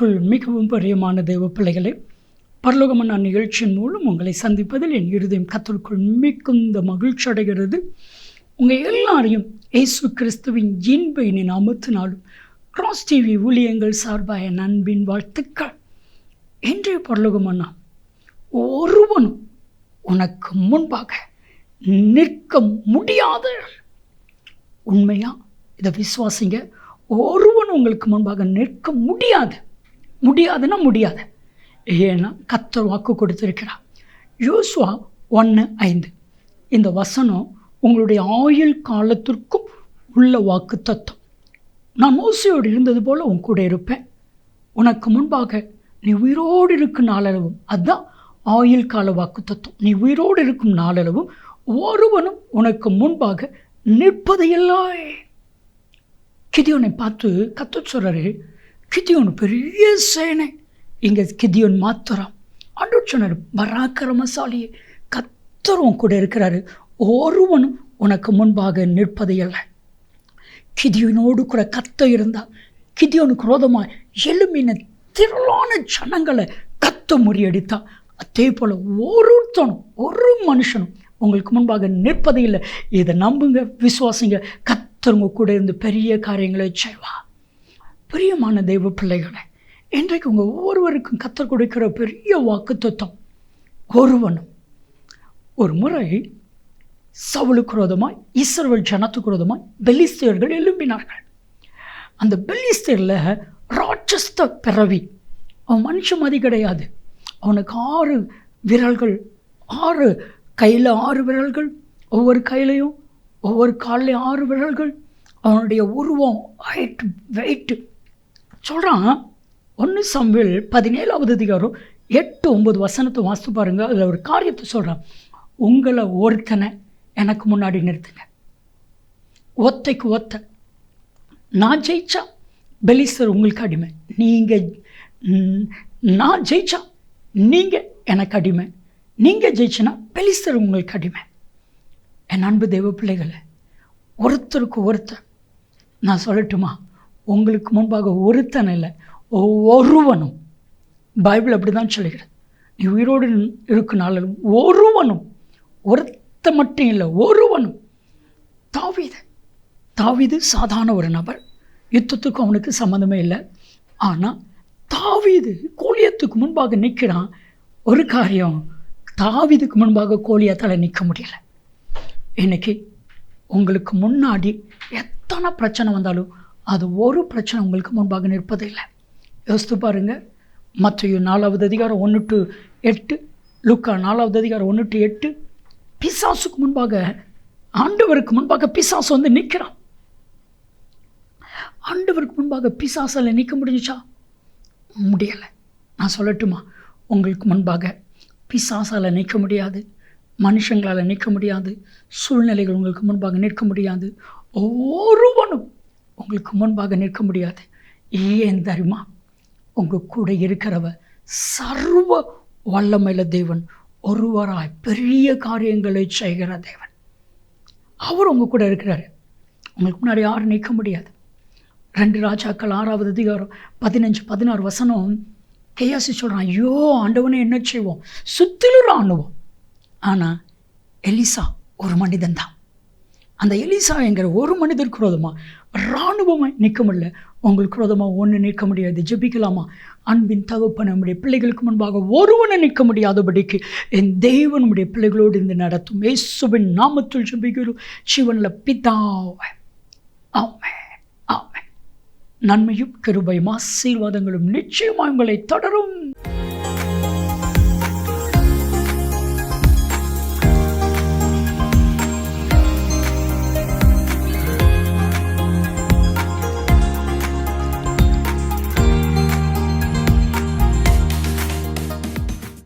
கிறிஸ்துவுக்குள் மிகவும் பிரியமான தேவ பிள்ளைகளே பரலோகமன்னா நிகழ்ச்சியின் மூலம் உங்களை சந்திப்பதில் என் இருதயம் கத்தருக்குள் மிகுந்த மகிழ்ச்சி அடைகிறது. உங்கள் எல்லாரையும் இயேசு கிறிஸ்துவின் இன்ப இனி கிராஸ் டிவி ஊழியங்கள் சார்பாக என் அன்பின் வாழ்த்துக்கள். இன்றைய பரலோகமன்னா ஒருவனும் உனக்கு முன்பாக நிற்க முடியாத. உண்மையா? இதை விசுவாசிங்க. ஒருவன் உங்களுக்கு முன்பாக நிற்க முடியாது. முடியாதுன்னா முடியாது. ஏன்னா கத்தர் வாக்கு கொடுத்துருக்கிறார். யோசுவா ஒன்று ஐந்து. இந்த வசனம் உங்களுடைய ஆயுள் காலத்திற்கும் உள்ள வாக்கு தத்துவம் நான் மோசையோடு இருந்தது போல் உன் கூட இருப்பேன். உனக்கு முன்பாக நீ உயிரோடு இருக்கும் நாளளவும் அதுதான் ஆயுள் கால வாக்கு தத்துவம் நீ உயிரோடு இருக்கும் நாளளவும் ஒருவனும் உனக்கு முன்பாக நிற்பதையெல்லாம் கிதியோனை பார்த்து கத்த சொல்கிறாரு கிதியோன் பெரிய சேனை. இங்கே கிதியோன் மாத்திரம். ஆண்டு சொன்னார் பராக்கிரமசாலியே கத்தரும் கூட இருக்கிறாரு. ஒருவனும் உனக்கு முன்பாக நிற்பதையல்ல கிதியோனோடு கூட கத்த இருந்தால் கிதியோனுக்கு ரோதமாக எலுமின திரளான ஜனங்களை கத்த முறியடித்தான் அதே போல் ஒருத்தனும் ஒரு மனுஷனும் உங்களுக்கு முன்பாக நிற்பதே இல்லை. இதை நம்புங்க விசுவாசிங்க. கத்தருங்க கூட இருந்து பெரிய காரியங்களை செய்வா பிரியமான தெய்வ பிள்ளைகளை இன்றைக்கு உங்கள் ஒவ்வொருவருக்கும் கத்தர் கொடுக்கிற பெரிய வாக்கு தத்துவம் ஒருவனும். ஒரு முறை சவுளுக்கு விரோதமாய் இஸ்ரவேல் ஜனத்துக்கு விரோதமாய் பெலிஸ்தியர்கள் எழும்பினார்கள். அந்த பெலிஸ்தியரில் ராட்சஸ்த பிறவி. அவன் மனுஷ மதி கிடையாது. அவனுக்கு ஆறு விரல்கள் ஆறு கையில் ஆறு விரல்கள் ஒவ்வொரு கையிலையும் ஒவ்வொரு காலிலையும் ஆறு விரல்கள். அவனுடைய உருவம் ஹைட் வெயிட்டு சொல்கிறான் ஒன்று சம்வில் பதினேழாவது அதிகாரம் எட்டு ஒம்பது வசனத்தை வாசித்து பாருங்கள் அதில் ஒரு காரியத்தை சொல்கிறான் உங்களை ஒருத்தனை எனக்கு முன்னாடி நிறுத்துங்க. ஒத்தைக்கு ஒத்த. நான் ஜெயிச்சா பெலிஸ்தர் உங்களுக்கு அடிமை. நீங்கள் நான் ஜெயிச்சா நீங்கள் எனக்கு அடிமை. நீங்கள் ஜெயிச்சுன்னா பெலிஸ்தர் உங்களுக்கு அடிமை. என் அன்பு தெய்வ பிள்ளைகளை ஒருத்தருக்கு ஒருத்தர் நான் சொல்லட்டுமா? உங்களுக்கு முன்பாக ஒருத்தன் இல்லை ஒருவனும் பைபிள் அப்படி தான் சொல்லுகிறது. நீ உயிரோடு இருக்கனால ஒருவனும் ஒருத்த மட்டும் இல்லை ஒருவனும். தாவீது தாவிது சாதாரண ஒரு நபர். யுத்தத்துக்கும் அவனுக்கு சம்மந்தமே இல்லை. ஆனால் தாவிது கோலியத்துக்கு முன்பாக நிற்கிறான் ஒரு காரியம் தாவிதுக்கு முன்பாக கோலியத்தால் நிற்க முடியல. இன்னைக்கு உங்களுக்கு முன்னாடி எத்தனை பிரச்சனை வந்தாலும் அது ஒரு பிரச்சனை உங்களுக்கு முன்பாக நிற்பதில்லை. யோசித்து பாருங்கள் மற்ற நாலாவது அதிகாரம் ஒன்று டு எட்டு லுக்கா நாலாவது அதிகாரம் ஒன்று டு எட்டு. பிசாசுக்கு முன்பாக ஆண்டவருக்கு முன்பாக பிசாசு வந்து நிற்கிறான். ஆண்டவருக்கு முன்பாக பிசாசால் நிற்க முடிஞ்சிச்சா? முடியலை. நான் சொல்லட்டுமா? உங்களுக்கு முன்பாக பிசாசால் நிற்க முடியாது. மனுஷங்களால் நிற்க முடியாது. சூழ்நிலைகள் உங்களுக்கு முன்பாக நிற்க முடியாது. ஒவ்வொருவனும் உங்களுக்கு முன்பாக நிற்க முடியாது. ஏன் தெரியுமா? உங்கள் கூட இருக்கிறவ சர்வ வல்லமையில தேவன் ஒருவராய் பெரிய காரியங்களை செய்கிற தேவன். அவர் உங்கள் கூட இருக்கிறாரு. உங்களுக்கு முன்னாடி யாரும் நிற்க முடியாது. ரெண்டு ராஜாக்கள் ஆறாவது அதிகாரம் பதினஞ்சு பதினாறு வசனம் கையாசி சொல்கிறான் ஐயோ ஆண்டவனை என்ன செய்வோம்? சுத்திலும் ராணுவம். ஆனால் எலிசா ஒரு மனிதன் தான் அந்த எலிசா என்கிற ஒரு மனிதர் குரோதமாக இராணுவமாக நிற்க முடியல உங்களுக்கு குரோதமாக ஒன்று நிற்க முடியாது. ஜெபிக்கலாமா? அன்பின் தகப்ப நம்முடைய பிள்ளைகளுக்கு முன்பாக ஒருவனை நிற்க முடியாதபடிக்கு என் தேவன் நம்முடைய பிள்ளைகளோடு இருந்து நடத்தும். ஏசுவின் நாமத்தில் ஜெபிக்கிறோம். சிவனில் பிதாவை. ஆமே ஆமே நன்மையும் கிருபையும் ஆசீர்வாதங்களும் நிச்சயமாக உங்களை தொடரும்.